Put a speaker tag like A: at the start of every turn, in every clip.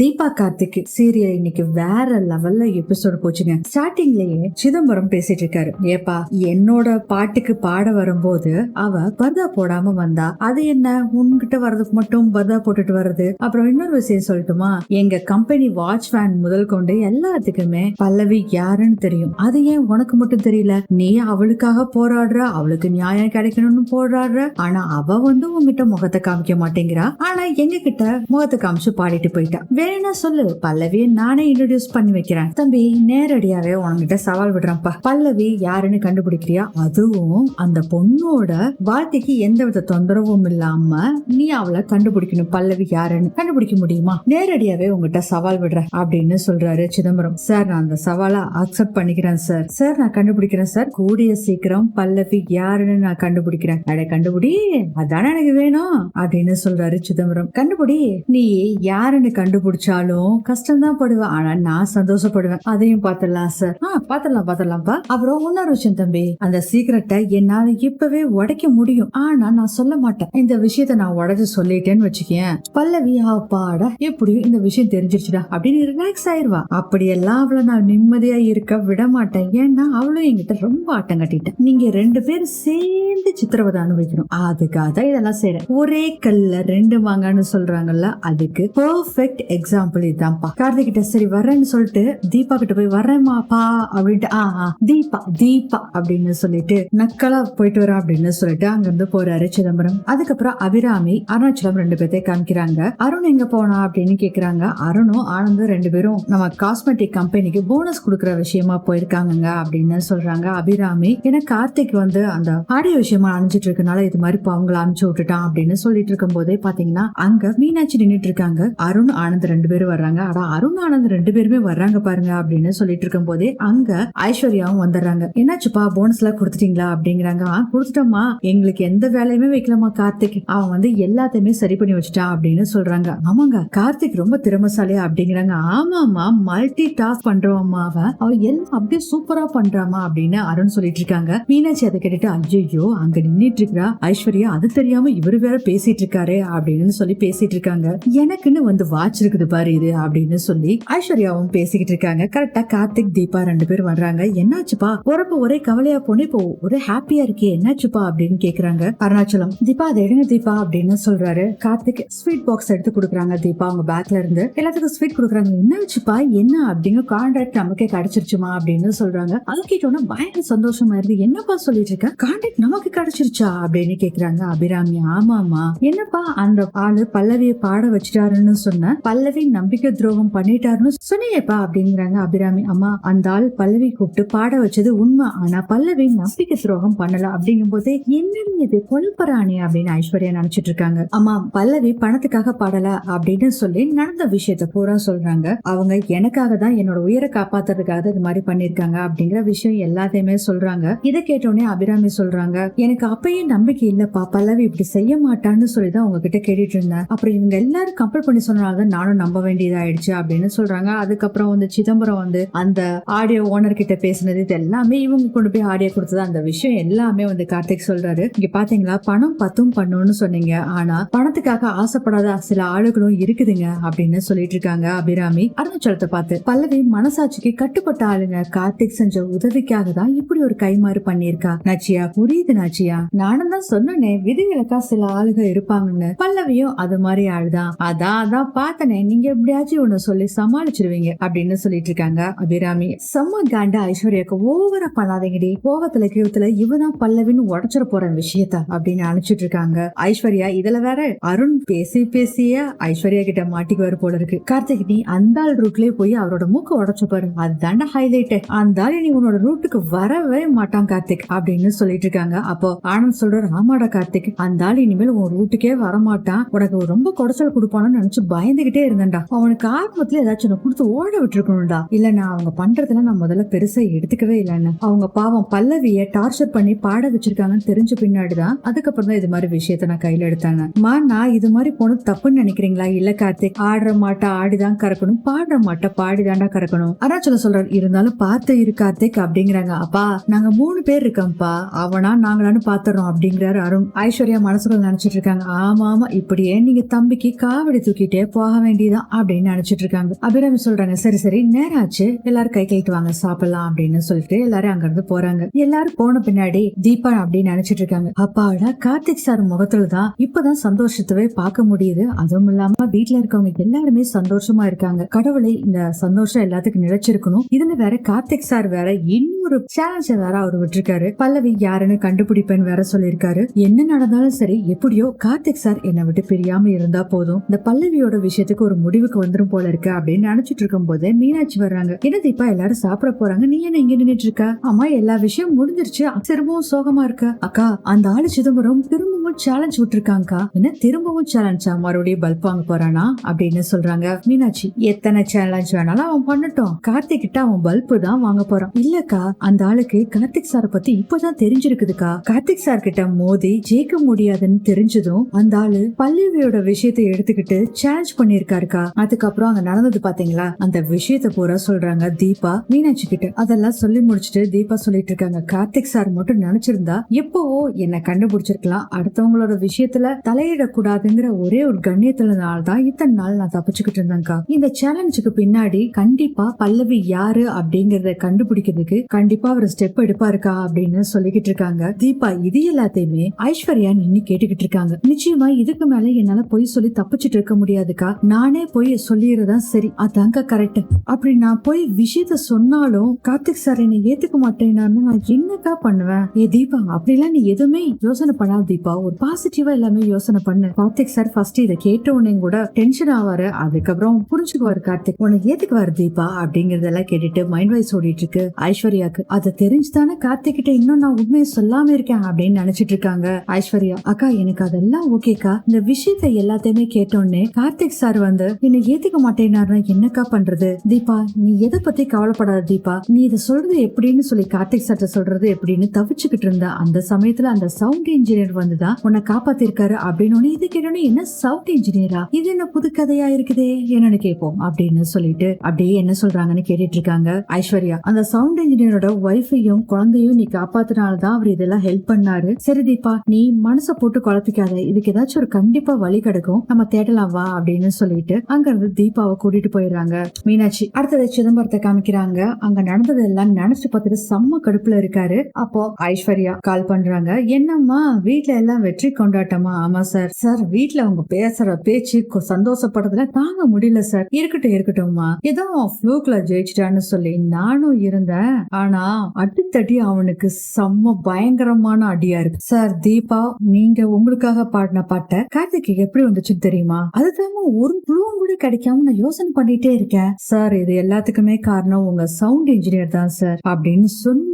A: Deepa Karthik serial இன்னைக்கு வேற லெவல்ல எபிசோடு போச்சுங்க. ஸ்டார்டிங்லயே சிதம்பரம் பேசிட்டு இருக்காரு. ஏப்பா என்னோட பாட்டுக்கு பாட வரும்போது அவ பர்தா போடாம வந்தா அது என்ன? உன்கிட்ட வர்றதுக்கு மட்டும் பர்தா போட்டுட்டு வர்றது? அப்புறம் இன்னொரு விஷயம் சொல்லட்டுமா? எங்க கம்பெனி வாட்ச் வேன் முதல் கொண்டு எல்லாத்துக்குமே பல்லவி யாருன்னு தெரியும். அது ஏன் உனக்கு மட்டும் தெரியல? நீ அவளுக்காக போராடுற அவளுக்கு நியாயம் கிடைக்கணும்னு போராடுற. ஆனா அவ வந்து உங்ககிட்ட முகத்தை காமிக்க மாட்டேங்கிறா. ஆனா எங்க கிட்ட முகத்தை காமிச்சு பாடிட்டு போயிட்டா. வேணா சொல்லு. பல்லவியை நானே இன்ட்ரடியூஸ் பண்ணி வைக்கிறேன். தம்பி நேரடியாவே உனகிட்ட சவால் விடுறேன்ப்பா. பல்லவி யாருன்னு கண்டுபிடிக்கிறியா? அதுவும் அந்த பொண்ணோட வாழ்க்கைக்கு எந்த வித தொந்தரவும் இல்லாம நீ அவளை கண்டுபிடிக்கணும். பல்லவி யாருன்னு கண்டுபிடிக்க முடியுமா? நேரடியாவே உங்ககிட்ட சவால் விடுறேன் அப்படின்னு சொல்றாரு சிதம்பரம். சார் நான் அந்த சவாலை அக்செப்ட் பண்ணிக்கிறேன் சார். சார் நான் கண்டுபிடிக்கிறேன் சார். கூடிய சீக்கிரம் பல்லவி யாருன்னு நான் கண்டுபிடிக்கிறேன். அட கண்டுபிடி அதானே எனக்கு வேணும் அப்படின்னு சொல்றாரு சிதம்பரம். கண்டுபிடி நீ யாருன்னு கண்டுபிடி கண்டுபிடிச்சாலும் கஷ்டம் தான் படுவேன். ஆனா நான் சந்தோஷப்படுவேன். அதையும் பாத்திரலாம் சார் ஆ பாத்திரலாம் பாத்திரலாம்ப்பா அப்புறம் இன்னொரு விஷயம் தம்பி. அந்த சீக்கிரட்டை என்னால இப்பவே உடைக்க முடியும். ஆனா நான் சொல்ல மாட்டேன். இந்த விஷயத்த நான் உடச்சு சொல்லிட்டேன்னு வச்சுக்கேன். பல்லவி பாடா எப்படியும் இந்த விஷயம் தெரிஞ்சிருச்சுடா அப்படின்னு ரிலாக்ஸ் ஆயிருவா. அப்படியெல்லாம் அவளை நான் நிம்மதியா இருக்க விட மாட்டேன். ஏன்னா அவளும் என்கிட்ட ரொம்ப ஆட்டம் கட்டிட்டேன் நீங்க ரெண்டு பேரும் சேர்ந்து சித்திரவதை அனுபவிக்கணும். அதுக்காக தான் இதெல்லாம் செய்யறேன் ஒரே கல்ல ரெண்டு மாங்கன்னு சொல்றாங்கல்ல அதுக்கு பெர்ஃபெக்ட் எக்ஸாம்பிள் இதுதான்ப்பா. கார்த்திக் கிட்ட சரி வரேன்னு சொல்லிட்டு தீபா கிட்ட போய் வரேன்மாப்பா அப்படின்ட்டு ஆ தீபா தீபா அப்படின்னு சொல்லிட்டு நக்கலா போயிட்டு வரா அப்படின்னு சொல்லிட்டு அங்க இருந்து போறாரு சிதம்பரம். அதுக்கப்புறம் அபிராமி அருணாச்சலம் ரெண்டு பேர்த்தையும் காமிக்கிறாங்க. அருண் எங்க போனா? அப்படின்னு கேக்குறாங்க. அருணும் ஆனந்தும் ரெண்டு பேரும் நம்ம காஸ்மெட்டிக் கம்பெனிக்கு போனஸ் கொடுக்குற விஷயமா போயிருக்காங்கங்க அப்படின்னு சொல்றாங்க அபிராமி. ஏன்னா கார்த்திக் வந்து அந்த ஆடியோ விஷயமா அணிஞ்சிட்டு இருக்கனால இது மாதிரி இப்போ அவங்கள அனுப்பிச்சு விட்டுட்டான் அப்படின்னு சொல்லிட்டு இருக்கும் போதே பாத்தீங்கன்னா அங்க மீனாட்சி நின்றுட்டு இருக்காங்க. அருண் ஆனந்த் ரெண்டு பேரும் வர்றாங்க. ஆனா அருண் ஆனந்த் ரெண்டு பேருமே வர்றாங்க பாருங்க அப்படின்னு சொல்லிட்டு இருக்கும் போதே அங்க ஐஸ்வர்யாவும் வந்துடுறாங்க. என்னாச்சுப்பா? போனஸ் எல்லாம் கொடுத்துட்டீங்களா? அப்படிங்கிறாங்க. கொடுத்துட்டோமா எங்களுக்கு எந்த வேலையுமே வைக்கலாமா கார்த்திக். அவன் வந்து எல்லாத்தையுமே சரி பண்ணி வச்சுட்டான் அப்படின்னு சொல்றாங்க. ஆமாங்க கார்த்திக் ரொம்ப திறமசாலியா அப்படிங்கிறாங்க. ஆமாமா மல்டி டாஸ்க் பண்றவம்மா அவன். அவன் எல்லாம் அப்படியே சூப்பரா பண்றாமா அப்படின்னு அருண் சொல்லிட்டு இருக்காங்க. மீனாட்சி அதை கேட்டுட்டு ஐயோ அங்க நின்னுட்டு இருக்கிறா ஐஸ்வர்யா. அது தெரியாம இவரு வேற பேசிட்டு இருக்காரு அப்படின்னு சொல்லி பேசிட்டு இருக்காங்க. எனக்குன்னு வந்து வாட்ச் இருக்குது பாரு இது அப்படின்னு சொல்லி ஐஸ்வர்யாவும் பேசிக்கிட்டு இருக்காங்க. கரெக்டா கார்த்திக் தீபா ரெண்டு பேரும் வர்றாங்க. என்னாச்சுப்பா? உறப்பு ஒரே கவலையா போனே இப்போ ஒரே ஹாப்பியா இருக்கே. என்னாச்சுப்பா அப்படின்னு கேக்குறாங்க. அருணாச்சலம் தீபா அதை எடுங்க தீபா அப்படின்னு சொல்றாரு. கார்த்திக் ஸ்வீட் பாக்ஸ் எடுத்து கொடுக்குறாங்க தீபா அவங்க பேக்ல இருந்து. எல்லாத்துக்கும் ஸ்வீட் கொடுக்குறாங்க. என்னாச்சுப்பா? என்ன அப்படின்னு கான்ட்ராக்ட் நமக்கே கிடைச்சிருச்சுமா அப்படின்னு சொல்றாங்க. அது கேட்டோன்னா பயங்கர சந்தோஷமா இருந்து என்னப்பா சொல்லிட்டு இருக்க? கான்ட்ராக்ட் நமக்கு கிடைச்சிருச்சா அப்படின்னு கேக்குறாங்க அபிராமி. ஆமாமா என்னப்பா அந்த ஆளு பல்லவியை பாட வச்சுட்டாருன்னு சொன்ன? பல்லவி நம்பிக்கை துரோகம் பண்ணிட்டாருன்னு சொன்னீங்கப்பா அப்படிங்கிறாங்க அபிராமி. அம்மா அந்த ஆள் பல்லவி கூப்பிட்டு பாட வச்சது உண்மை. ஆனா பல்லவி நம்பிக்கை துரோகம் பண்ணல அப்படிங்கும் போதே என்ன இது? கொல்பராணி அப்படின்னு ஐஸ்வர்யா நினைச்சிட்டு இருக்காங்க. அம்மா பல்லவி பணத்துக்காக பாடல அப்படின்னு சொல்லி நடந்த விஷயத்த பூரா சொல்றாங்க. அவங்க எனக்காக தான் என்னோட உயிரை காப்பாத்துறதுக்காக இது மாதிரி பண்ணிருக்காங்க அப்படிங்கிற விஷயம் எல்லாத்தையுமே சொல்றாங்க. இதை கேட்டோடனே அபிராமி சொல்றாங்க எனக்கு அப்பயே நம்பிக்கை இல்லப்பா. பல்லவி இப்படி செய்ய மாட்டான்னு சொல்லி தான் உங்ககிட்ட கேட்டுட்டு இருந்தேன். அப்புறம் இவங்க எல்லாரும் கம்பல் பண்ணி சொன்னால்தான் நானும் நம்ப வேண்டியதாயிடுச்சு அப்படின்னு சொல்றாங்க. அதுக்கப்புறம் வந்து சிதம்பரம் வந்து அந்த ஆடியோ ஓனர் கிட்ட பேசினது இது எல்லாமே இவங்க கொண்டு போய் ஆடியோ கொடுத்தது. அந்த விஷயம் எல்லாமே வந்து கார்த்திக் சொல்றாரு. இங்க பாத்தீங்களா? பணம் பத்தும் பண்ணும்னு சொன்னீங்க. ஆனா பணத்துக்காக ஆசைப்படாத சில ஆளுகளும் இருக்குதுங்க அப்படின்னு சொல்லிட்டு இருக்காங்க அபிராமி. அருணாச்சலத்தை பார்த்து பல்லவி மனசாட்சிக்கு கட்டுப்பட்ட ஆளுங்க கார்த்திக் செஞ்ச உதவிக்காக தான் இப்படி ஒரு கைமாறு பண்ணியிருக்கா? நாச்சியா புரியுது நாச்சியா. நானும் தான் சொன்னேனே விதிவிலக்கா சில ஆளுக இருப்பாங்கன்னு. பல்லவியும் அது மாதிரி ஆளுதான். அதான் அதான் பார்த்தனே. நீங்க எப்படியாச்சும் ஒண்ணு சொல்லி சமாளிச்சிருவீங்க அப்படின்னு சொல்லிட்டு இருக்காங்க அபிராமி. செம்ம காண்டா ஐஸ்வர்யாக்கு ஓவரா பண்ணாதீங்கடி. கோவத்துல கிவத்துல இவதான் பல்லவின்னு உடச்சிட போற விஷயத்த அப்படின்னு அனுப்பிச்சிட்டு இருக்காங்க ஐஸ்வர்யா இதுல வேற அருண் பேசி பேசிய ஐஸ்வர்யா கிட்ட மாட்டிக்குவாரு போல இருக்கு. கார்த்திக் நீ அந்த ஆள் ரூட்லயே போய் அவரோட மூக்க உடச்சு பாரு. அதுதான்டா ஹைலைட் அந்த ஆள் நீ உன்னோட ரூட்டுக்கு வரவே மாட்டான் கார்த்திக் அப்படின்னு சொல்லிட்டு இருக்காங்க அப்போ ஆனந்த் சொல்றாரு ஆமாடா கார்த்திக். அந்த ஆள் இனிமேல் உன் ரூட்டுக்கே வரமாட்டான். உனக்கு ரொம்ப குடைச்சல் கொடுப்பானு நினைச்சு பயந்துகிட்டே இருந்தேன்டா. அவனுக்கு ஆரம்பத்துல ஏதாச்சும் ஒண்ணு கொடுத்து ஓட விட்டுருக்கணும்டா. இல்ல நான் அவங்க பண்றதுல நான் முதல்ல பெருசா எடுத்துக்கவே இல்லைன்னு அவங்க பாவம் பல்லவிய டார்ச்சர் பண்ணி பாட வச்சிருக்காங்கன்னு தெரிஞ்ச பின்னாடிதான் அதுக்கப்புறம் தான் இது மாதிரி விஷயத்த நான் கையில எடுத்தாங்க மா நான் இது மாதிரி போனது தப்புன்னு நினைக்கிறீங்களா? இல்ல கார்த்திக் ஆடுற மாட்டா ஆடிதான் கறக்கணும் பாடுற மாட்டை பாடிதான்டா கறக்கணும். அருணாச்சலம் சொல்றாரு இருந்தாலும் பார்த்து இரு கார்த்திக் அப்படிங்கிறாங்க. அப்பா நாங்க மூணு பேர் இருக்கோம்ப்பா. அவனா நாங்களான்னு பாத்துறோம் அப்படிங்கிறாரு அருண். ஐஸ்வர்யா மனசுக்குள்ள நினைச்சிட்டு இருக்காங்க. ஆமா ஆமா இப்படியே நீங்க தம்பிக்கு காவடி தூக்கிட்டே போக வேண்டிய வேண்டியதான் அப்படின்னு நினைச்சிட்டு இருக்காங்க. அபிராமி சொல்றாங்க சரி சரி நேரம் ஆச்சு எல்லாரும் கை கைட்டு வாங்க சாப்பிடலாம் அப்படின்னு சொல்லிட்டு எல்லாரும் அங்க இருந்து போறாங்க. எல்லாரும் போன பின்னாடி தீபா அப்படின்னு நினைச்சிட்டு இருக்காங்க. அப்பாடா கார்த்திக் சார் முகத்துல தான் இப்பதான் சந்தோஷத்தவே பார்க்க முடியுது. அதுவும் இல்லாம வீட்டுல இருக்கவங்க எல்லாருமே சந்தோஷமா இருக்காங்க. கடவுளை இந்த சந்தோஷம் எல்லாத்துக்கும் நிலைச்சிருக்கணும். இதுல வேற கார்த்திக் சார் வேற இன்னொரு சேலஞ்ச வேற அவர் விட்டுருக்காரு. பல்லவி யாருன்னு கண்டுபிடிப்பேன்னு வேற சொல்லியிருக்காரு. என்ன நடந்தாலும் சரி எப்படியோ கார்த்திக் சார் என்னை விட்டு பிரியாம இருந்தா போதும். இந்த பல்லவியோட விஷயத்துக்கு ஒரு முடிவுக்கு வந்துரும் போல இருக்கு அப்படின்னு நினைச்சிட்டு இருக்கும் போது மீனாட்சி வர்றாங்க. என்ன தீபா எல்லாரும் சாப்பிட போறாங்க. நீ என்ன இங்க நின்னுட்டு இருக்க? அம்மா எல்லா விஷயம் முடிஞ்சிருச்சு. திரும்பவும் சோகமா இருக்க. அக்கா அந்த ஆளு சிதம்பரம் திரும்பவும் சேலஞ்ச் விட்டுருக்காங்கக்கா. என்ன? திரும்பவும் சேலஞ்சா மறுபடியும் பல்ப் வாங்க போறானா? அப்படின்னு சொல்றாங்க மீனாட்சி. எத்தனை சேலஞ்ச் வேணாலும் அவன் பண்ணட்டும். கார்த்திக் கிட்ட அவன் பல்ப் தான் வாங்க போறான். இல்லக்கா அந்த ஆளுக்கு கார்த்திக் சார பத்தி இப்பதான் தெரிஞ்சிருக்குதுக்கா. கார்த்திக் சார் கிட்ட மோதி ஜெயிக்க முடியாதுன்னு தெரிஞ்சதும் அந்த ஆளு பல்லவியோட விஷயத்தை எடுத்துக்கிட்டு சேலஞ்ச் பண்ணிருக்காருக்கா அதுக்கப்புறம் அங்க நடந்தது பாத்தீங்களா? அந்த விஷயத்த பூரா சொல்றாங்க தீபா மீனாட்சி கிட்ட. அதெல்லாம் சொல்லி முடிச்சுட்டு தீபா சொல்லிட்டு இருக்காங்க. கார்த்திக் சார் மட்டும் நினைச்சிருந்தா எப்பவோ என்ன கண்டுபிடிச்சிருக்கலாம். அடுத்த மத்தவங்களோட விஷயத்துல தலையிடக்கூடாதுங்கிற ஒரே ஒரு கண்ணியத்துலனால தான் இத்தனை நாள் நான் தப்பிச்சுக்கிட்டு இருந்தேன்க்கா. இந்த சேலஞ்சுக்கு பின்னாடி கண்டிப்பா பல்லவி யாரு அப்படிங்கறத கண்டுபிடிக்கிறதுக்கு கண்டிப்பா அவர் ஸ்டெப் எடுப்பாருக்கா அப்படின்னு சொல்லிக்கிட்டு இருக்காங்க. தீபா இது எல்லாத்தையுமே ஐஸ்வர்யா நின்னு கேட்டுக்கிட்டு இருக்காங்க. நிச்சயமா இதுக்கு மேல என்னால பொய் சொல்லி தப்பிச்சிட்டு இருக்க முடியாதுக்கா. நானே போய் சொல்லிடுறதா சரி அதாங்க கரெக்ட் அப்படி நான் போய் விஷயத்த சொன்னாலும் கார்த்திக் சார் என்னை ஏத்துக்க மாட்டேனான்னு நான் என்னக்கா பண்ணுவேன்? ஏ தீபா அப்படிலாம் நீ எதுவுமே யோசனை பண்ணாத தீபா. ஒரு பாசிட்டிவா எல்லாமே யோசனை பண்ணு. கார்த்திக் சார் ஃபர்ஸ்ட் இதை கேட்ட உடனே கூட டென்ஷன் ஆவாரு. அதுக்கப்புறம் புரிஞ்சுக்குவாரு கார்த்திக் உனக்கு ஏத்துக்குவாரு தீபா? அப்படிங்கறதெல்லாம் கேட்டுட்டு மைண்ட் வைஸ் ஓடிட்டு இருக்கு ஐஸ்வர்யாக்கு. அதை தெரிஞ்சுதானே கார்த்திக் கிட்ட இன்னும் நான் உண்மையை சொல்லாம இருக்கேன் அப்படின்னு நினைச்சிட்டு இருக்காங்க ஐஸ்வர்யா. அக்கா எனக்கு அதெல்லாம் ஓகேக்கா இந்த விஷயத்தை எல்லாத்தையுமே கேட்டோன்னே கார்த்திக் சார் வந்து என்னை ஏத்துக்க மாட்டேனாருன்னா என்னக்கா பண்றது? தீபா நீ எதை பத்தி கவலைப்படாத தீபா. நீ இதை சொல்றது எப்படின்னு சொல்லி கார்த்திக் சார்ட்ட சொல்றது எப்படின்னு தவிச்சுக்கிட்டு இருந்த அந்த சமயத்துல அந்த சவுண்ட் இன்ஜினியர் வந்துதான் உன்னை காப்பாத்திருக்காரு அப்படின்னு உடனே இது கேட்டோன்னே என்ன சவுண்ட் இன்ஜினியரா இது என்ன புது கதையா இருக்குதே? என்னன்னு கேட்போம் அப்படின்னு சொல்லிட்டு அப்படியே என்ன சொல்றாங்கன்னு கேட்டுட்டு இருக்காங்க ஐஸ்வர்யா. அந்த சவுண்ட் இன்ஜினியரோட ஒய்ஃபையும் குழந்தையும் நீ காப்பாத்தினால்தான் அவர் இதெல்லாம் ஹெல்ப் பண்ணாரு. சரி தீபா நீ மனசை போட்டு குழப்பிக்காத. இதுக்கு ஏதாச்சும் ஒரு கண்டிப்பா வழி கிடைக்கும். நம்ம தேடலாம் வா அப்படின்னு சொல்லிட்டு அங்க இருந்து தீபாவை கூட்டிட்டு போயிடுறாங்க. மீனாட்சி அடுத்தது சிதம்பரத்தை காமிக்கிறாங்க. அங்க நடந்தது எல்லாம் நினைச்சு பார்த்துட்டு செம்ம கடுப்புல இருக்காரு. அப்போ ஐஸ்வர்யா கால் பண்றாங்க. என்னம்மா வீட்டுல எல்லாம் வெற்றி கொண்டாட்டமா? ஆமா சார் சார் வீட்ல அவங்க பேசுற பேச்சு சந்தோஷப்படுறதுல தாங்க முடியல சார் இருக்கட்டும் இருக்கட்டும்மா. ஏதோ ஃப்ளூக்ல ஜெயிச்சிட்டான்னு சொல்லி நானும் இருந்தேன். ஆனா அடித்தடி அவனுக்கு செம்ம பயங்கரமான அடியா இருக்கு. சார் தீபா நீங்க உங்களுக்காக பாடின பாட்டை கார்த்திக்கு எப்படி வந்துச்சுன்னு தெரியுமா? அதுதாம ஒரு க்ளூவும் கூட கிடைக்காம நான் யோசனை பண்ணிட்டே இருக்கேன். சார் இது எல்லாத்துக்குமே காரணம் உங்க சவுண்ட் இன்ஜினியர் தான் சார் அப்படின்னு சொன்ன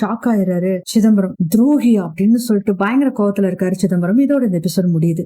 A: ஷாக் ஆயிடுறாரு. சிதம்பரம் துரோகி அப்படின்னு சொல்லிட்டு பயங்கர கோவத்துல இருக்கு இருக்காரு சிதம்பரம் இதோட இந்த எபிசோட் முடியுது.